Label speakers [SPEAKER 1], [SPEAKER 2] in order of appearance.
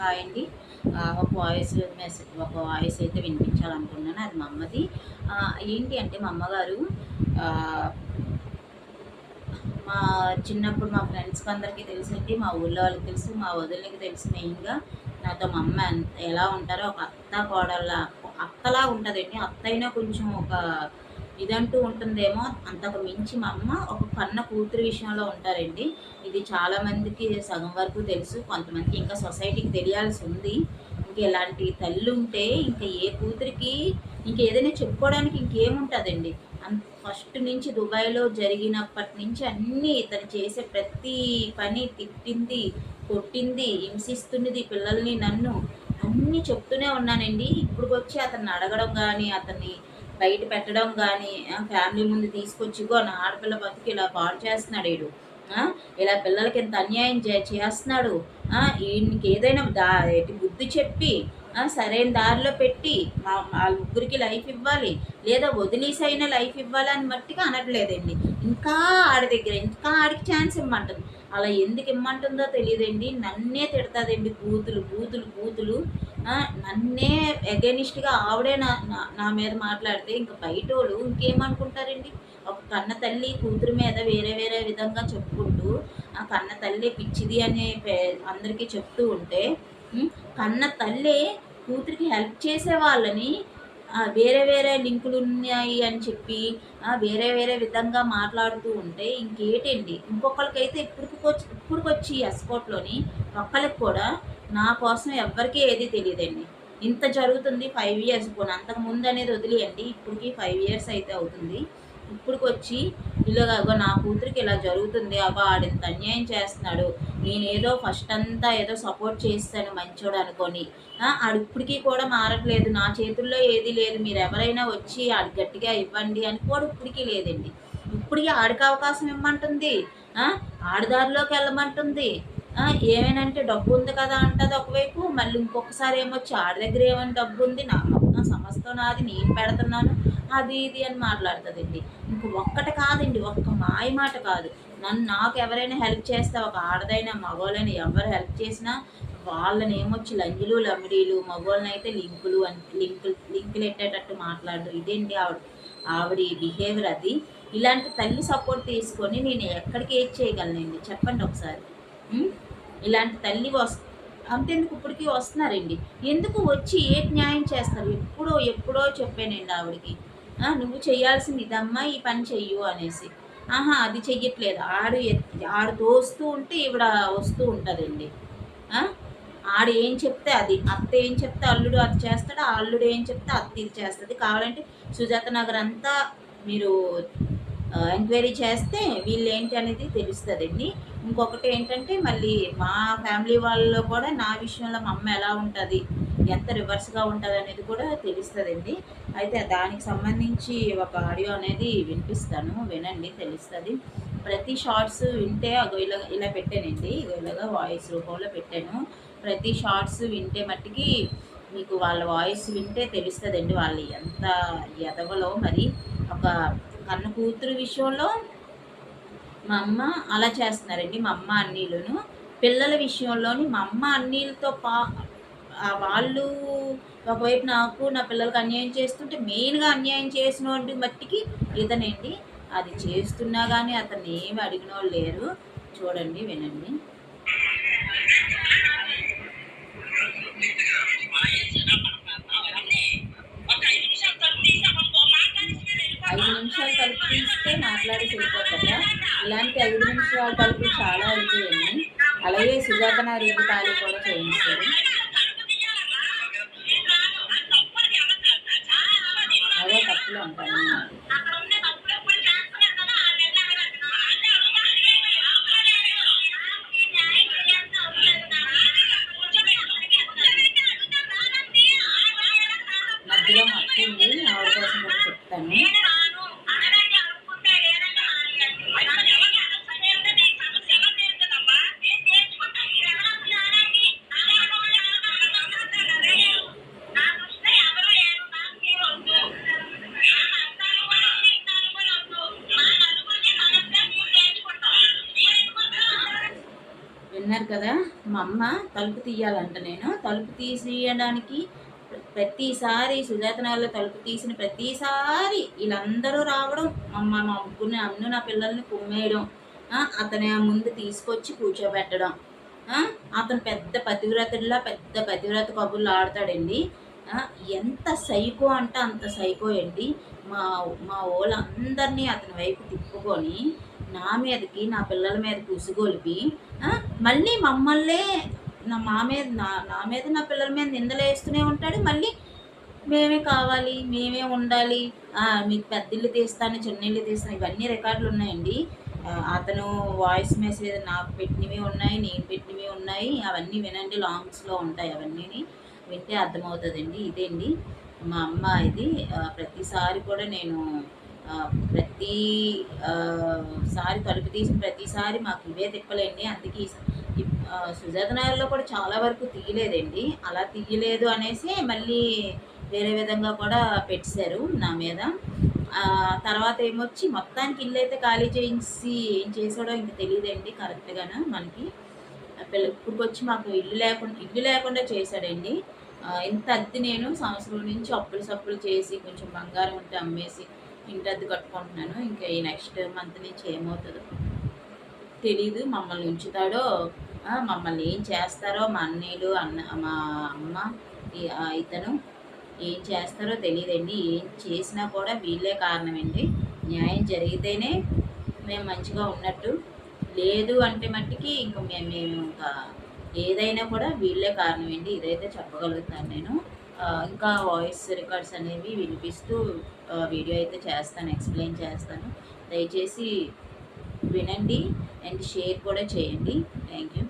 [SPEAKER 1] Hi అండి. ఒక voice message ఒక వాయిస్ అయితే వినిపించాలనుకున్నాను అది మా అమ్మది ఏంటి అంటే మా అమ్మగారు మా చిన్నప్పుడు మా ఫ్రెండ్స్కి అందరికీ తెలుసండి మా ఊళ్ళో వాళ్ళకి తెలుసు మా వదిలికి తెలుసు మెయిన్గా. నాతో మా అమ్మ ఎలా ఉంటారో ఒక అత్త కోడల్లా అత్తలా ఉంటుందండి. అత్త అయినా కొంచెం ఒక ఇదంటూ ఉంటుందేమో అంతకు మించి మా అమ్మ ఒక కన్న కూతురు విషయంలో ఉంటారండి. ఇది చాలామందికి సగం వరకు తెలుసు కొంతమందికి ఇంకా సొసైటీకి తెలియాల్సి ఉంది. ఇంక ఇలాంటి తల్లి ఉంటే ఇంకా ఏ కూతురికి ఇంక ఏదైనా చెప్పుకోవడానికి ఇంకేముంటుందండి. అంత ఫస్ట్ నుంచి దుబాయ్లో జరిగినప్పటి నుంచి అన్నీ ఇతను చేసే ప్రతి పని తిట్టింది కొట్టింది హింసిస్తున్నది పిల్లల్ని నన్ను అన్నీ చెప్తూనే ఉన్నానండి. ఇప్పుడు వచ్చి అతన్ని అడగడం కానీ అతన్ని బయట పెట్టడం కానీ ఫ్యామిలీ ముందు తీసుకొచ్చి ఇగో నా ఆడపిల్ల బతుకు ఇలా పాడు చేస్తున్నాడు వీడు ఇలా పిల్లలకి ఎంత అన్యాయం చే చేస్తున్నాడు. ఈయనకి ఏదైనా దా బుద్ధి చెప్పి సరైన దారిలో పెట్టి మా మా ముగ్గురికి లైఫ్ ఇవ్వాలి. లేదా వదిలేసైనా లైఫ్ ఇవ్వాలని మట్టిగా అనట్లేదండి. ఇంకా ఆడి దగ్గర ఇంకా ఆడికి ఛాన్స్ ఇమ్మంటుంది. అలా ఎందుకు ఇమ్మంటుందో తెలియదండి. నన్నే తిడతాదండి బూతులు బూతులు బూతులు. నన్నే అగెనిస్ట్గా ఆవిడే నా నా- మీద మాట్లాడితే ఇంకా బయట వాళ్ళు ఇంకేమనుకుంటారండి? ఒక కన్న తల్లి కూతురు మీద వేరే వేరే విధంగా చెప్పుకుంటూ ఆ కన్న తల్లి పిచ్చిది అని పే- అందరికీ చెప్తూ ఉంటే కన్న తల్లి కూతురికి హెల్ప్ చేసే వాళ్ళని వేరే వేరే లింకులు ఉన్నాయి అని చెప్పి వేరే వేరే విధంగా మాట్లాడుతూ ఉంటే ఇంకేటండి? ఇంకొకరికైతే ఇప్పటికొచ్చి ఇప్పటికొచ్చి ఎస్కోట్లోని ఒక్కరికి కూడా నా కోసం ఎవ్వరికీ ఏది తెలియదండి. ఇంత జరుగుతుంది ఫైవ్ ఇయర్స్ పోను. అంతకు ముందు అనేది వదిలేయండి. ఇప్పటికి ఫైవ్ ఇయర్స్ అయితే అవుతుంది. ఇప్పటికొచ్చి ఇలాగ అగో నా కూతురికి ఇలా జరుగుతుంది. అగో ఆడింత అన్యాయం చేస్తున్నాడు. నేనేదో ఫస్ట్ అంతా ఏదో సపోర్ట్ చేస్తాను మంచోడు అనుకొని. ఆడు ఇప్పటికీ కూడా మారట్లేదు. నా చేతుల్లో ఏది లేదు. మీరు ఎవరైనా వచ్చి ఆడు గట్టిగా ఇవ్వండి అని కూడా ఇప్పటికీ లేదండి. ఇప్పటికీ ఆడికి అవకాశం ఇవ్వమంటుంది ఆడదారిలోకి వెళ్ళమంటుంది. ఏమేనంటే డబ్బు ఉంది కదా అంటది ఒకవైపు మళ్ళీ ఇంకొకసారి ఏమొచ్చి ఆడి దగ్గర ఏమైనా డబ్బు ఉంది నా మొత్తం సమస్తం నాది నేను పెడుతున్నాను. అది ఇది అని మాట్లాడుతుందండి. ఇంక ఒక్కటి కాదండి ఒక్క మాయ మాట కాదు. నన్ను నాకు ఎవరైనా హెల్ప్ చేస్తే ఒక ఆడదైనా మగవాళ్ళైనా ఎవరు హెల్ప్ చేసినా వాళ్ళని ఏమొచ్చి లంజులు లమిడీలు మగవాళ్ళని అయితే లింకులు అని లింకులు లింకులు ఎట్టేటట్టు మాట్లాడరు. ఇదేంటి ఆవిడ ఆవిడ బిహేవియర్ అది. ఇలాంటి తల్లి సపోర్ట్ తీసుకొని నేను ఎక్కడికి ఏది చేయగలనండి? చెప్పండి ఒకసారి. ఇలాంటి తల్లి వస్త అంతెందుకు ఇప్పటికీ వస్తున్నారండి. ఎందుకు వచ్చి ఏ న్యాయం చేస్తారు? ఎప్పుడో ఎప్పుడో చెప్పానండి ఆవిడకి. నువ్వు చేయాల్సింది ఇదమ్మా ఈ పని చెయ్యు అనేసి. ఆహా అది చెయ్యట్లేదు. ఆడు ఎత్- ఆడు తోస్తూ ఉంటే ఈవిడ వస్తూ ఉంటుందండి. ఆడు ఏం చెప్తే అది. అత్త ఏం చెప్తే అల్లుడు అది చేస్తాడు ఆ అల్లుడు ఏం చెప్తే అత్త ఇది చేస్తుంది. కావాలంటే సుజాత నగర్ అంతా మీరు ఎంక్వైరీ చేస్తే వీళ్ళు ఏంటి అనేది తెలుస్తుందండి. ఇంకొకటి ఏంటంటే మళ్ళీ మా ఫ్యామిలీ వాళ్ళలో కూడా నా విషయంలో మా అమ్మ ఎలా ఉంటుంది ఎంత రివర్స్గా ఉంటుంది అనేది కూడా తెలుస్తుందండి. అయితే దానికి సంబంధించి ఒక ఆడియో అనేది వినిపిస్తాను వినండి తెలుస్తుంది. ప్రతి షార్ట్స్ వింటే ఇలా ఇలా పెట్టానండి. ఇలాగా వాయిస్ రూపంలో పెట్టాను. ప్రతి షార్ట్స్ వింటే మట్టికి మీకు వాళ్ళ వాయిస్ వింటే తెలుస్తుందండి. వాళ్ళు ఎంత ఎదవలో మరి ఒక కన్న కూతురు విషయంలో మా అమ్మ అలా చేస్తున్నారండి మా అమ్మ అన్నీలును. పిల్లల విషయంలోని మా అమ్మ అన్నీలతో పా వాళ్ళు ఒకవైపు నాకు నా పిల్లలకు అన్యాయం చేస్తుంటే మెయిన్గా అన్యాయం చేసిన మట్టికి ఇతనండి అది చేస్తున్నా కానీ అతన్ని ఏమి అడిగిన వాళ్ళు లేరు. చూడండి వినండి. నిమిషాలు తలుపు తీస్తే మాట్లాడేసి ఇలాంటి ఐదు నిమిషాల తలుపులు చాలా అవుతాయండి అలాగే సుజాత నా రెడ్డి తాళి కూడా చేయించారు. అదే తప్పులు ఉంటాయి మధ్యలో మొత్తం ఆవిడ కోసం కూడా చెప్తాను. మా అమ్మ తలుపు తీయాలంట నేను. తలుపు తీసేయడానికి ప్రతిసారి సుజాత నగర్లో తలుపు తీసిన ప్రతిసారి వీళ్ళందరూ రావడం అమ్మ మా ముగ్గురిని అన్ను నా పిల్లల్ని కుమ్మేయడం ఆ, అతని ముందు తీసుకొచ్చి కూర్చోబెట్టడం అతను పెద్ద పతివ్రతలా పెద్ద పతివ్రత కబుర్లు ఆడతాడండి. ఎంత సైకో అంటే అంత సైకో అండి. మా మా వాళ్ళందరినీ అతని వైపు తిప్పుకొని నా మీదకి నా పిల్లల మీదకి ఉసుగొలిపి మళ్ళీ మమ్మల్నే నా మా మీద నా నా మీద నా పిల్లల మీద నిందలు వేస్తూనే ఉంటాడు. మళ్ళీ మేమే కావాలి మేమే ఉండాలి మీకు పెద్ద ఇల్లు తీస్తాను చిన్న ఇల్లు తీస్తాను ఇవన్నీ రికార్డులు ఉన్నాయండి. అతను వాయిస్ మెసేజ్ నాకు పెట్టినవి ఉన్నాయి నేను పెట్టినవి ఉన్నాయి. అవన్నీ వినండి లాంగ్స్లో ఉంటాయి అవన్నీ వింటే అర్థమవుతుందండి. ఇదేండి మా అమ్మ ఇది ప్రతిసారి కూడా నేను ప్రతి సారి తలుపు తీసిన ప్రతిసారి మాకు ఇవే తిప్పలేండి. అందుకే సుజాత నగర్లో కూడా చాలా వరకు తీయలేదండి. అలా తీయలేదు అనేసి మళ్ళీ వేరే విధంగా కూడా పెట్టారు నా మీద. తర్వాత ఏమొచ్చి మొత్తానికి ఇల్లు అయితే ఖాళీ చేయించి ఏం చేసాడో ఇంక తెలియదండి కరెక్ట్గాను మనకి. ఇప్పుడు వచ్చి మాకు ఇల్లు లేకుండా ఇల్లు లేకుండా చేశాడండి. ఇంత అద్దె నేను సంవత్సరం నుంచి అప్పులు సప్పులు చేసి కొంచెం బంగారం ఉంటే అమ్మేసి ఇంటి అద్దె కట్టుకుంటున్నాను. ఇంకా ఈ నెక్స్ట్ మంత్ నుంచి ఏమవుతుందో తెలీదు. మమ్మల్ని ఉంచుతాడో మమ్మల్ని ఏం చేస్తారో మా అన్నయ్యలు అన్న మా అమ్మ ఇతను ఏం చేస్తారో తెలియదండి ఏం చేసినా కూడా వీళ్ళే కారణమండి. న్యాయం జరిగితేనే మేము మంచిగా ఉన్నట్టు. లేదు అంటే మట్టికి ఇంకా మేము మేము ఇంకా ఏదైనా కూడా వీళ్ళే కారణమండి. ఇదైతే చెప్పగలుగుతాను నేను. ఇంకా వాయిస్ రికార్డ్స్ అనేవి వినిపిస్తూ వీడియో అయితే చేస్తాను ఎక్స్ప్లెయిన్ చేస్తాను. దయచేసి వినండి అండ్ షేర్ కూడా చేయండి. Thank you